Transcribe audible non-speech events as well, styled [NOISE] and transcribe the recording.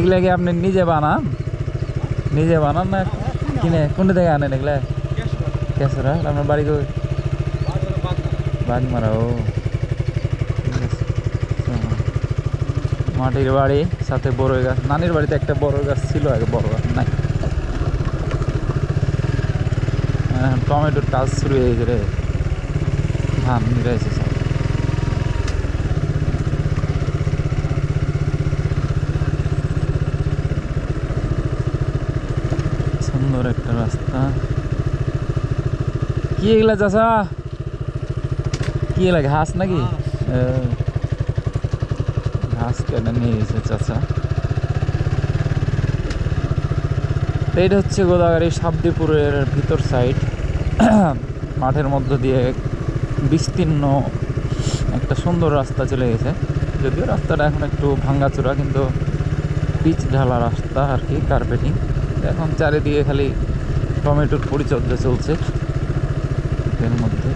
এগুলা কি আপনি নিজে বানান? নিজে বানান না কিনে? কোনটা থেকে আনেন এগুলা? কেসরা আপনার বাড়ি কই? বাগমারা, ও। মাটির বাড়ি, সাথে বড় গাছ। নানির বাড়িতে একটা বড় গাছ ছিল, আগে বড় গাছ নাই। এখন টমেটোর কাজ শুরু হয়ে রে। ধান নিরাইছে সব সুন্দর একটা রাস্তা। কি এগুলা চাষা কি এগুলা ঘাস নাকি? ঘাস কেটে নিয়ে গেছে তো এটা হচ্ছে গোদাগাড়ি শাব্দিপুরের ভিতর সাইড [CLEARS THROAT] মাঠের মধ্য দিয়ে বিস্তীর্ণ একটা সুন্দর রাস্তা চলে গেছে। যদিও রাস্তাটা এখন একটু ভাঙ্গাচোরা, কিন্তু পিচ ঢালা রাস্তা আর কি কার্পেটিং এখন চারিদিকে খালি টমেটোর পরিচর্যা চলছে। এর মধ্যে।